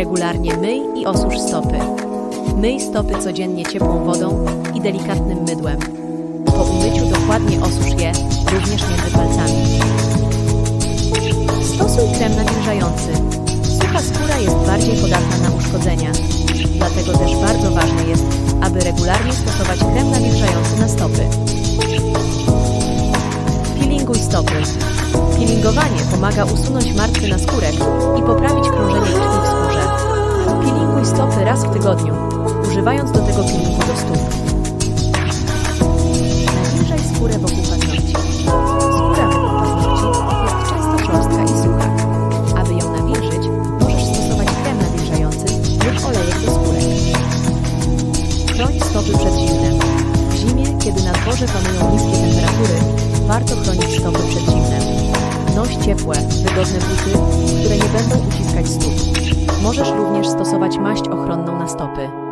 Regularnie myj i osusz stopy. Myj stopy codziennie ciepłą wodą i delikatnym mydłem. Po umyciu dokładnie osusz je, również między palcami. Stosuj krem nawilżający. Sucha skóra jest bardziej podatna na uszkodzenia. Dlatego też bardzo ważne jest, aby regularnie stosować krem nawilżający na stopy. Peelinguj stopy. Peelingowanie pomaga usunąć martwy naskórek tygodniu, używając do tego peelingu do stóp. Nawilżaj skórę wokół paznokci. Skóra wokół paznokci jest często szorstka i sucha. Aby ją nawilżyć, możesz stosować krem nawilżający lub olejek do skórek. Chroń stopy przed zimnem. W zimie, kiedy na dworze panują niskie temperatury, warto chronić stopy przed zimnem. Noś ciepłe, wygodne buty, które nie będą uciskać stóp. Możesz również stosować maść ochronną na stopy.